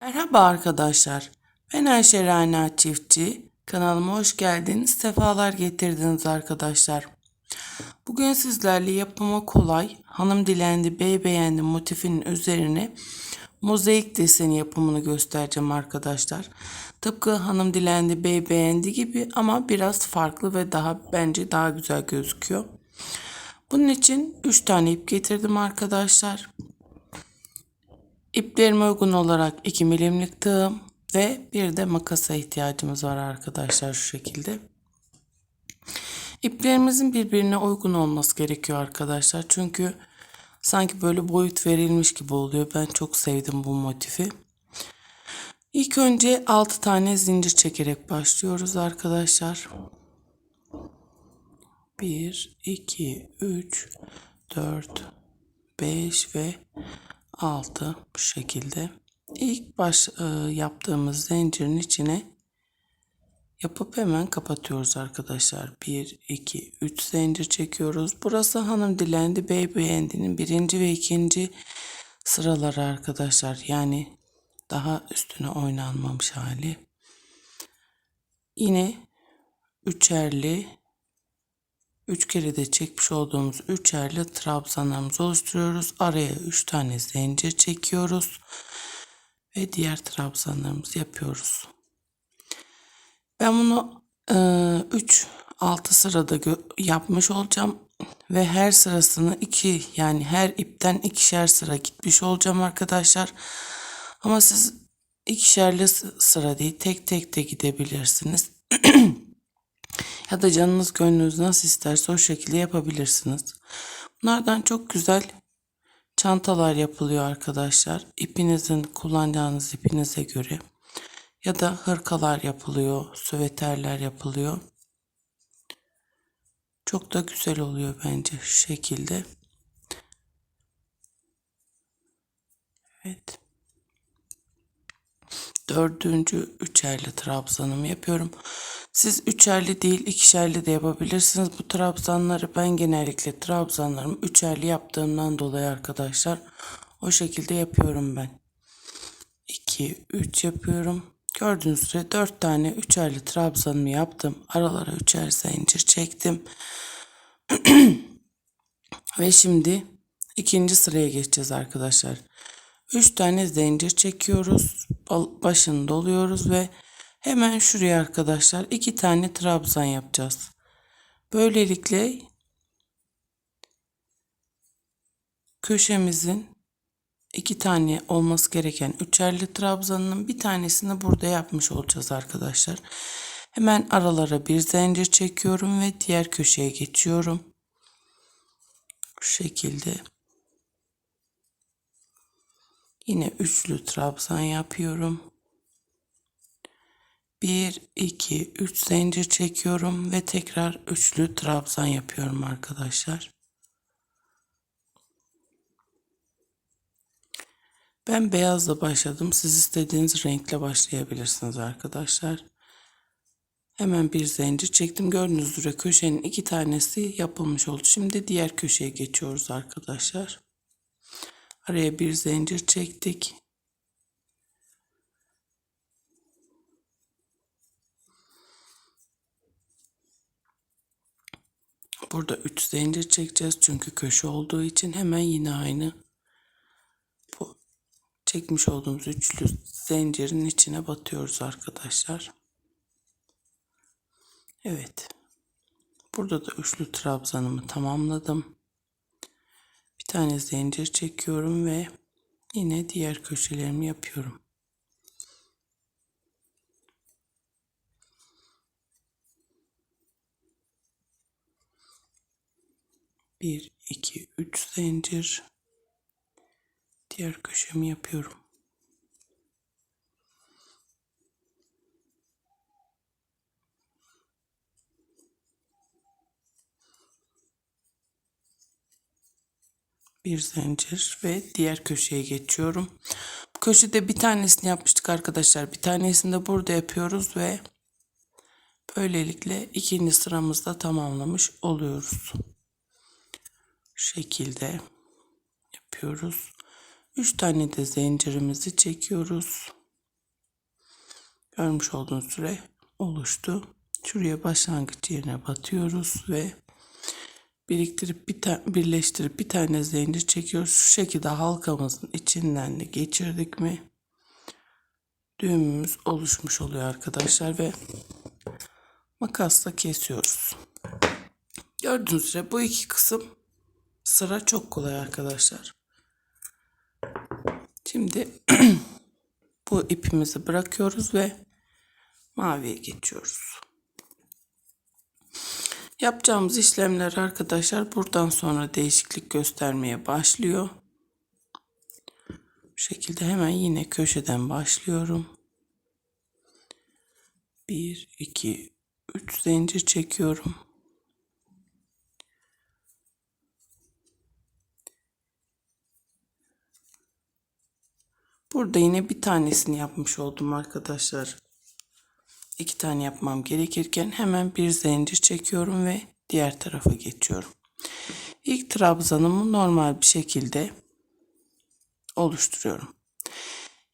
Merhaba arkadaşlar. Ben Ayşe Rana Çiftçi. Kanalıma hoş geldiniz. Sefalar getirdiniz arkadaşlar. Bugün sizlerle yapımı kolay, hanım dilendi, bey beğendi motifinin üzerine mozaik deseni yapımını göstereceğim arkadaşlar. Tıpkı hanım dilendi, bey beğendi gibi ama biraz farklı ve daha bence daha güzel gözüküyor. Bunun için 3 tane ip getirdim arkadaşlar. İplerime uygun olarak 2 milimlik tığım ve bir de makasa ihtiyacımız var arkadaşlar şu şekilde. İplerimizin birbirine uygun olması gerekiyor arkadaşlar. Çünkü sanki böyle boyut verilmiş gibi oluyor. Ben çok sevdim bu motifi. İlk önce 6 tane zincir çekerek başlıyoruz arkadaşlar. 1, 2, 3, 4, 5 ve 6 bu şekilde. İlk baş e, yaptığımız zincirin içine yapıp hemen kapatıyoruz arkadaşlar. 1, 2, 3 zincir çekiyoruz. Burası hanım dilendi bey beğendinin birinci ve ikinci sıraları arkadaşlar. Yani daha üstüne oynanmamış hali. Yine üçerli 3 kere de çekmiş olduğumuz üçerli trabzanlarımızı oluşturuyoruz. Araya 3 tane zincir çekiyoruz. Ve diğer trabzanlarımızı yapıyoruz. Ben bunu 3 e, 6 sırada yapmış olacağım ve her sırasını 2 yani her ipten ikişer sıra gitmiş olacağım arkadaşlar. Ama siz ikişerli sıra değil tek tek de gidebilirsiniz. ya da canınız gönlünüz nasıl isterse o şekilde yapabilirsiniz. Bunlardan çok güzel çantalar yapılıyor arkadaşlar. İpinizin kullanacağınız ipinize göre ya da hırkalar yapılıyor, süveterler yapılıyor. Çok da güzel oluyor bence şu şekilde. Evet. Dördüncü üçerli trabzanımı yapıyorum. Siz üçerli değil ikişerli de yapabilirsiniz. Bu trabzanları ben genellikle trabzanlarımı üçerli yaptığımdan dolayı arkadaşlar o şekilde yapıyorum ben. 2 3 yapıyorum. Gördüğünüz üzere 4 tane üçerli trabzanımı yaptım. Aralara üçer zincir çektim. Ve şimdi ikinci sıraya geçeceğiz arkadaşlar. 3 tane zincir çekiyoruz. Başını doluyoruz ve hemen şuraya arkadaşlar 2 tane trabzan yapacağız. Böylelikle köşemizin iki tane olması gereken üçerli trabzanının bir tanesini burada yapmış olacağız arkadaşlar. Hemen aralara bir zincir çekiyorum ve diğer köşeye geçiyorum. Bu şekilde. Yine üçlü trabzan yapıyorum. 1 2 3 zincir çekiyorum ve tekrar üçlü trabzan yapıyorum arkadaşlar. Ben beyazla başladım. Siz istediğiniz renkle başlayabilirsiniz arkadaşlar. Hemen bir zincir çektim. Gördüğünüz üzere köşenin iki tanesi yapılmış oldu. Şimdi diğer köşeye geçiyoruz arkadaşlar. Araya bir zincir çektik. Burada 3 zincir çekeceğiz çünkü köşe olduğu için hemen yine aynı bu çekmiş olduğumuz üçlü zincirin içine batıyoruz arkadaşlar. Evet. Burada da üçlü trabzanımı tamamladım. Tane zincir çekiyorum ve yine diğer köşelerimi yapıyorum. Bir, iki, üç zincir. Diğer köşemi yapıyorum. Bir zincir ve diğer köşeye geçiyorum. Bu köşede bir tanesini yapmıştık arkadaşlar. Bir tanesini de burada yapıyoruz ve böylelikle ikinci sıramızda tamamlamış oluyoruz şekilde yapıyoruz. 3 tane de zincirimizi çekiyoruz. Görmüş olduğunuz süre oluştu. Şuraya başlangıç yerine batıyoruz ve biriktirip bir ta- birleştirip bir tane zincir çekiyoruz. Şu şekilde halkamızın içinden de geçirdik mi düğümümüz oluşmuş oluyor arkadaşlar ve makasla kesiyoruz. Gördüğünüz üzere bu iki kısım sıra çok kolay arkadaşlar. Şimdi bu ipimizi bırakıyoruz ve maviye geçiyoruz. Yapacağımız işlemler arkadaşlar buradan sonra değişiklik göstermeye başlıyor. Bu şekilde hemen yine köşeden başlıyorum. 1 2 3 zincir çekiyorum. Burada yine bir tanesini yapmış oldum arkadaşlar. İki tane yapmam gerekirken hemen bir zincir çekiyorum ve diğer tarafa geçiyorum. İlk trabzanımı normal bir şekilde oluşturuyorum.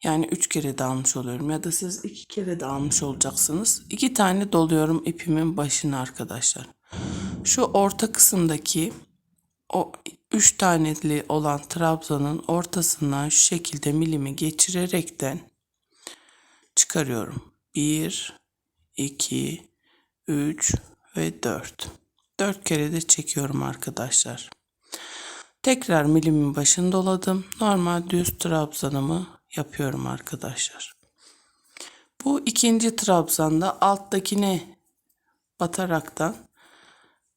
Yani üç kere de almış oluyorum ya da siz iki kere de almış olacaksınız. İki tane doluyorum ipimin başına arkadaşlar. Şu orta kısımdaki o üç taneli olan trabzanın ortasından şu şekilde milimi geçirerekten çıkarıyorum. 1 2 3 ve 4. 4 kere de çekiyorum arkadaşlar. Tekrar milimin başını doladım. Normal düz trabzanımı yapıyorum arkadaşlar. Bu ikinci trabzanda alttakine bataraktan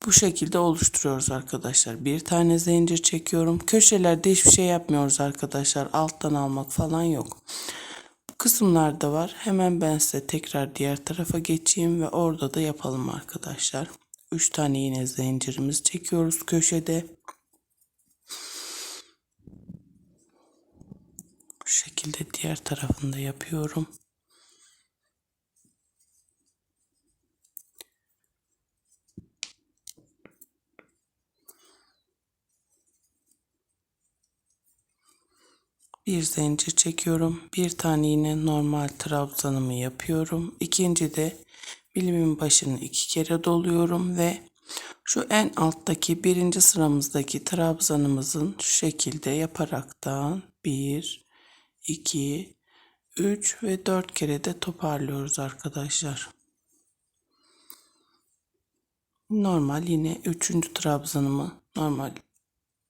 bu şekilde oluşturuyoruz arkadaşlar. Bir tane zincir çekiyorum. Köşelerde hiçbir şey yapmıyoruz arkadaşlar. Alttan almak falan yok. Bu kısımlarda var. Hemen ben size tekrar diğer tarafa geçeyim ve orada da yapalım arkadaşlar. 3 tane yine zincirimizi çekiyoruz köşede. Bu şekilde diğer tarafında yapıyorum. Bir zincir çekiyorum. Bir tane yine normal trabzanımı yapıyorum. İkinci de bilimin başını iki kere doluyorum ve şu en alttaki birinci sıramızdaki trabzanımızın şu şekilde yaparaktan bir, iki, üç ve dört kere de toparlıyoruz arkadaşlar. Normal yine üçüncü trabzanımı normal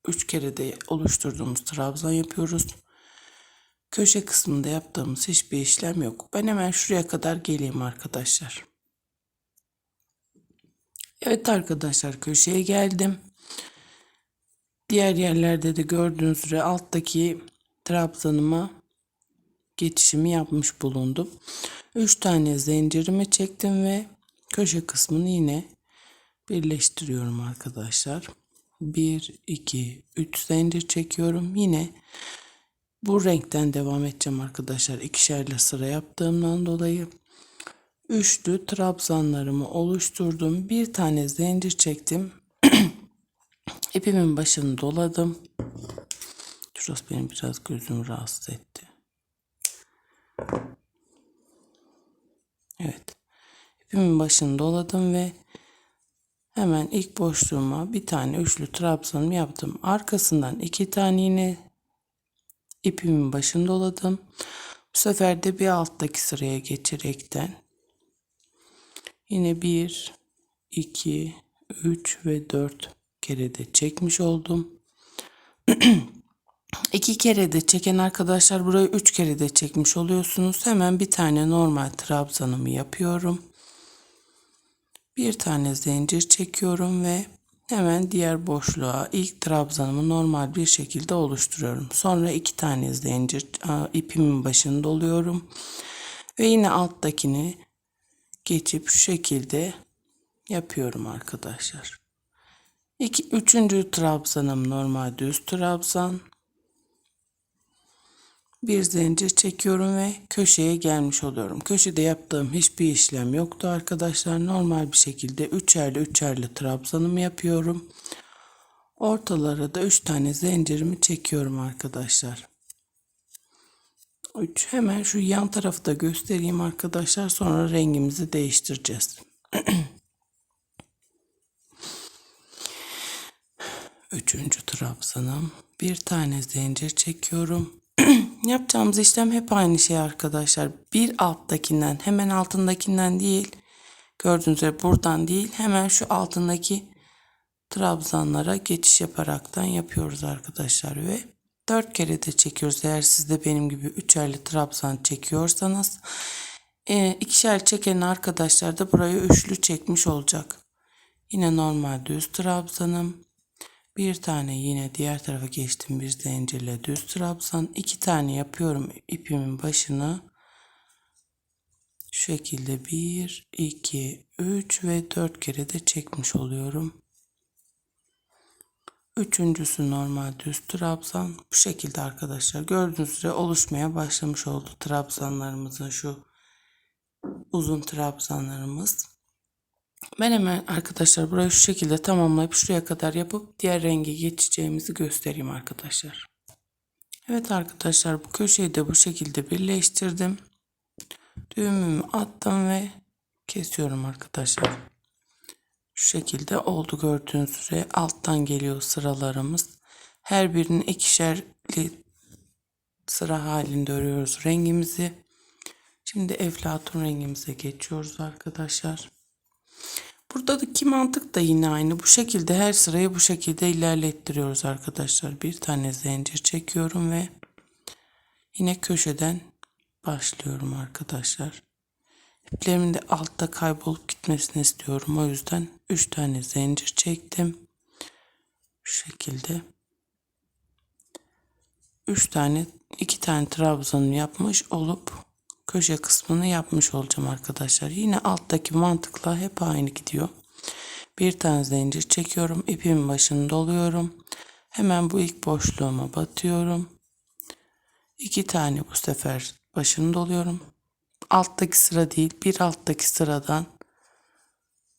üç kere de oluşturduğumuz trabzan yapıyoruz. Köşe kısmında yaptığımız hiçbir işlem yok. Ben hemen şuraya kadar geleyim arkadaşlar. Evet arkadaşlar köşeye geldim. Diğer yerlerde de gördüğünüz üzere alttaki trabzanıma geçişimi yapmış bulundum. 3 tane zincirimi çektim ve köşe kısmını yine birleştiriyorum arkadaşlar. 1 2 3 zincir çekiyorum. Yine bu renkten devam edeceğim arkadaşlar. İkişerle sıra yaptığımdan dolayı üçlü trabzanlarımı oluşturdum. Bir tane zincir çektim. İpimin başını doladım. Şurası benim biraz gözümü rahatsız etti. Evet. İpimin başını doladım ve hemen ilk boşluğuma bir tane üçlü trabzanımı yaptım. Arkasından iki tane yine ipimin başını doladım. Bu sefer de bir alttaki sıraya geçerekten yine 1 2 3 ve 4 kere de çekmiş oldum. İki kere de çeken arkadaşlar burayı üç kere de çekmiş oluyorsunuz. Hemen bir tane normal trabzanımı yapıyorum. Bir tane zincir çekiyorum ve hemen diğer boşluğa ilk trabzanımı normal bir şekilde oluşturuyorum. Sonra iki tane zincir ipimin başını doluyorum. Ve yine alttakini geçip şu şekilde yapıyorum arkadaşlar. İki, üçüncü trabzanım normal düz trabzan. Bir zincir çekiyorum ve köşeye gelmiş oluyorum. Köşede yaptığım hiçbir işlem yoktu arkadaşlar. Normal bir şekilde üçerli üçerli trabzanımı yapıyorum. Ortalara da üç tane zincirimi çekiyorum arkadaşlar. 3 hemen şu yan tarafı da göstereyim arkadaşlar sonra rengimizi değiştireceğiz. Üçüncü trabzanım. Bir tane zincir çekiyorum. Yapacağımız işlem hep aynı şey arkadaşlar. Bir alttakinden hemen altındakinden değil. Gördüğünüz üzere buradan değil hemen şu altındaki trabzanlara geçiş yaparaktan yapıyoruz arkadaşlar ve dört kere de çekiyoruz. Eğer siz de benim gibi üçerli trabzan çekiyorsanız e, ikişer çeken arkadaşlar da buraya üçlü çekmiş olacak. Yine normal düz trabzanım. Bir tane yine diğer tarafa geçtim bir zincirle düz trabzan. iki tane yapıyorum ipimin başını. Şu şekilde 1, 2, 3 ve 4 kere de çekmiş oluyorum. Üçüncüsü normal düz trabzan. Bu şekilde arkadaşlar gördüğünüz üzere oluşmaya başlamış oldu trabzanlarımızın şu uzun trabzanlarımız. Ben hemen arkadaşlar burayı şu şekilde tamamlayıp şuraya kadar yapıp diğer renge geçeceğimizi göstereyim arkadaşlar. Evet arkadaşlar bu köşeyi de bu şekilde birleştirdim. Düğümümü attım ve kesiyorum arkadaşlar. Şu şekilde oldu gördüğünüz üzere alttan geliyor sıralarımız. Her birinin ikişerli sıra halinde örüyoruz rengimizi. Şimdi eflatun rengimize geçiyoruz arkadaşlar. Buradaki mantık da yine aynı. Bu şekilde her sırayı bu şekilde ilerlettiriyoruz arkadaşlar. Bir tane zincir çekiyorum ve yine köşeden başlıyorum arkadaşlar. İplerimin de altta kaybolup gitmesini istiyorum. O yüzden 3 tane zincir çektim. Şu şekilde. 3 tane 2 tane trabzanı yapmış olup köşe kısmını yapmış olacağım arkadaşlar. Yine alttaki mantıkla hep aynı gidiyor. Bir tane zincir çekiyorum. ipimin başını doluyorum. Hemen bu ilk boşluğuma batıyorum. İki tane bu sefer başını doluyorum. Alttaki sıra değil bir alttaki sıradan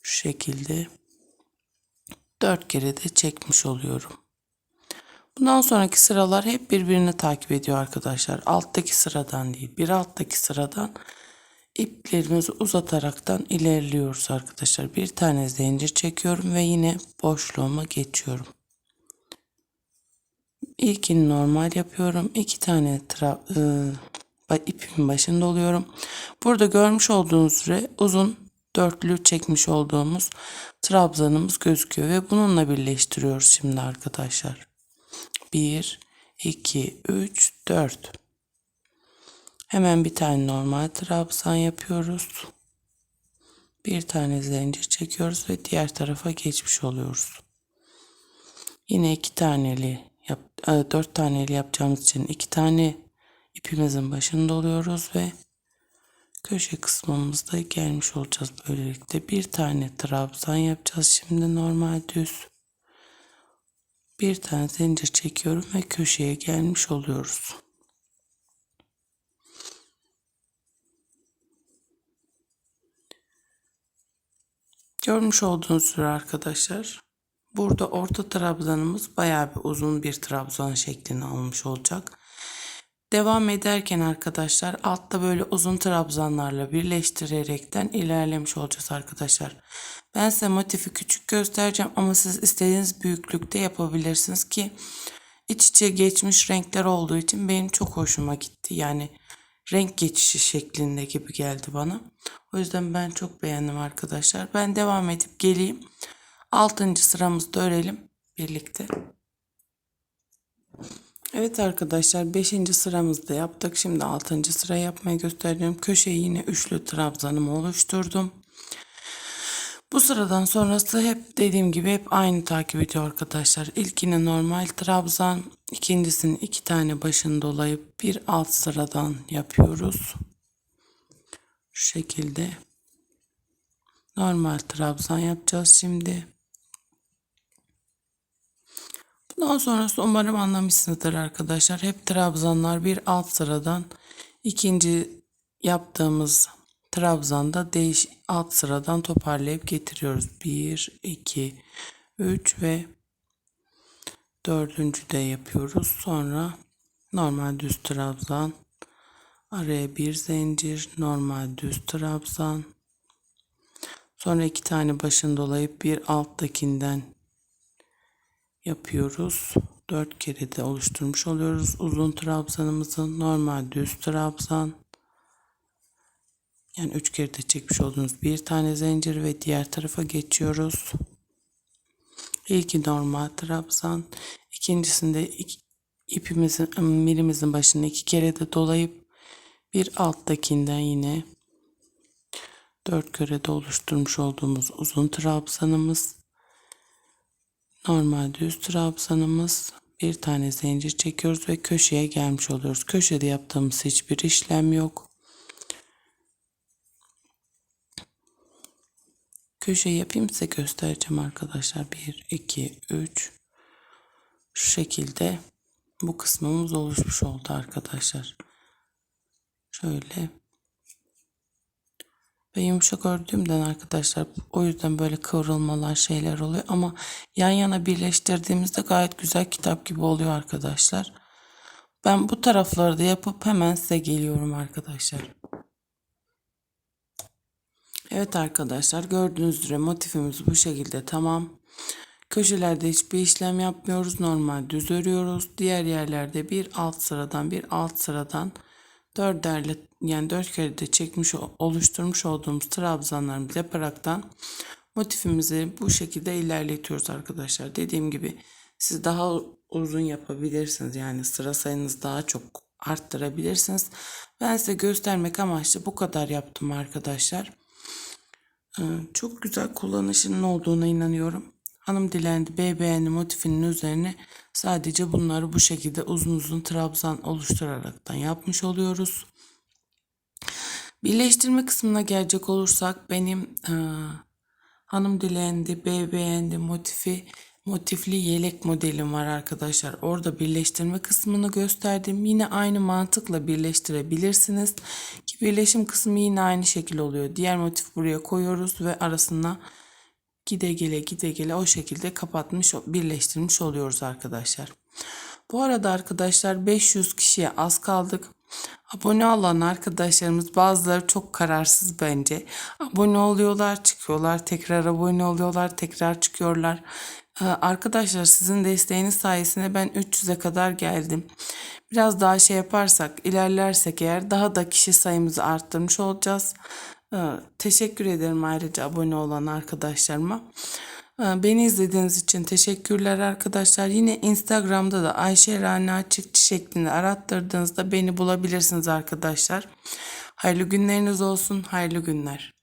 şu şekilde dört kere de çekmiş oluyorum. Bundan sonraki sıralar hep birbirini takip ediyor arkadaşlar. Alttaki sıradan değil bir alttaki sıradan iplerimizi uzataraktan ilerliyoruz arkadaşlar. Bir tane zincir çekiyorum ve yine boşluğuma geçiyorum. İlkini normal yapıyorum. İki tane tra e, ipimin başında oluyorum. Burada görmüş olduğunuz üzere uzun dörtlü çekmiş olduğumuz trabzanımız gözüküyor ve bununla birleştiriyoruz şimdi arkadaşlar. 1 2 3 4 Hemen bir tane normal trabzan yapıyoruz. Bir tane zincir çekiyoruz ve diğer tarafa geçmiş oluyoruz. Yine iki taneli yap, e, dört taneli yapacağımız için iki tane ipimizin başında oluyoruz ve köşe kısmımızda gelmiş olacağız böylelikle. Bir tane trabzan yapacağız şimdi normal düz. Bir tane zincir çekiyorum ve köşeye gelmiş oluyoruz. Görmüş olduğunuz üzere arkadaşlar burada orta trabzanımız bayağı bir uzun bir trabzan şeklini almış olacak. Devam ederken arkadaşlar altta böyle uzun trabzanlarla birleştirerekten ilerlemiş olacağız arkadaşlar. Ben size motifi küçük göstereceğim ama siz istediğiniz büyüklükte yapabilirsiniz ki iç içe geçmiş renkler olduğu için benim çok hoşuma gitti. Yani renk geçişi şeklinde gibi geldi bana. O yüzden ben çok beğendim arkadaşlar. Ben devam edip geleyim. Altıncı sıramızda örelim birlikte. Evet arkadaşlar 5. sıramızda yaptık. Şimdi 6. sıra yapmayı göstereceğim. Köşeyi yine üçlü trabzanımı oluşturdum. Bu sıradan sonrası hep dediğim gibi hep aynı takip ediyor arkadaşlar. İlkini normal trabzan, ikincisini iki tane başını dolayıp bir alt sıradan yapıyoruz. Şu şekilde normal trabzan yapacağız şimdi. Bundan sonrası umarım anlamışsınızdır arkadaşlar. Hep trabzanlar bir alt sıradan ikinci yaptığımız trabzanda değiş alt sıradan toparlayıp getiriyoruz. 1, 2, 3 ve dördüncü de yapıyoruz. Sonra normal düz trabzan Araya bir zincir, normal düz trabzan. Sonra iki tane başını dolayıp bir alttakinden yapıyoruz. Dört kere de oluşturmuş oluyoruz. Uzun trabzanımızı normal düz trabzan. Yani üç kere de çekmiş olduğunuz bir tane zincir ve diğer tarafa geçiyoruz. İlki normal trabzan. İkincisinde iki, ipimizin milimizin başını iki kere de dolayıp bir alttakinden yine dört kere de oluşturmuş olduğumuz uzun trabzanımız normal düz trabzanımız bir tane zincir çekiyoruz ve köşeye gelmiş oluyoruz. Köşede yaptığımız hiçbir işlem yok. Köşe yapayım size göstereceğim arkadaşlar. 1, 2, 3 şu şekilde bu kısmımız oluşmuş oldu arkadaşlar. Şöyle ve yumuşak ördüğümden arkadaşlar o yüzden böyle kıvrılmalar şeyler oluyor ama yan yana birleştirdiğimizde gayet güzel kitap gibi oluyor arkadaşlar. Ben bu tarafları da yapıp hemen size geliyorum arkadaşlar. Evet arkadaşlar gördüğünüz üzere motifimiz bu şekilde tamam. Köşelerde hiçbir işlem yapmıyoruz. Normal düz örüyoruz. Diğer yerlerde bir alt sıradan bir alt sıradan dörderle yani dört kere de çekmiş oluşturmuş olduğumuz trabzanlarımızı yaparaktan motifimizi bu şekilde ilerletiyoruz arkadaşlar. Dediğim gibi siz daha uzun yapabilirsiniz. Yani sıra sayınızı daha çok arttırabilirsiniz. Ben size göstermek amaçlı bu kadar yaptım arkadaşlar. Ee, Çok güzel kullanışının olduğuna inanıyorum. Hanım dilendi BBN motifinin üzerine sadece bunları bu şekilde uzun uzun trabzan oluşturaraktan yapmış oluyoruz. Birleştirme kısmına gelecek olursak benim e, hanım dilendi BBN'de motifi motifli yelek modelim var arkadaşlar. Orada birleştirme kısmını gösterdim. Yine aynı mantıkla birleştirebilirsiniz. Ki birleşim kısmı yine aynı şekil oluyor. Diğer motif buraya koyuyoruz ve arasına gide gele gide gele o şekilde kapatmış birleştirmiş oluyoruz arkadaşlar. Bu arada arkadaşlar 500 kişiye az kaldık. Abone olan arkadaşlarımız bazıları çok kararsız bence. Abone oluyorlar, çıkıyorlar, tekrar abone oluyorlar, tekrar çıkıyorlar. Ee, Arkadaşlar sizin desteğiniz sayesinde ben 300'e kadar geldim. Biraz daha şey yaparsak, ilerlersek eğer daha da kişi sayımızı arttırmış olacağız. Ee, Teşekkür ederim ayrıca abone olan arkadaşlarıma. Ee, Beni izlediğiniz için teşekkürler arkadaşlar. Yine Instagram'da da Ayşe Rana Açıkçı şeklinde arattırdığınızda beni bulabilirsiniz arkadaşlar. Hayırlı günleriniz olsun. Hayırlı günler.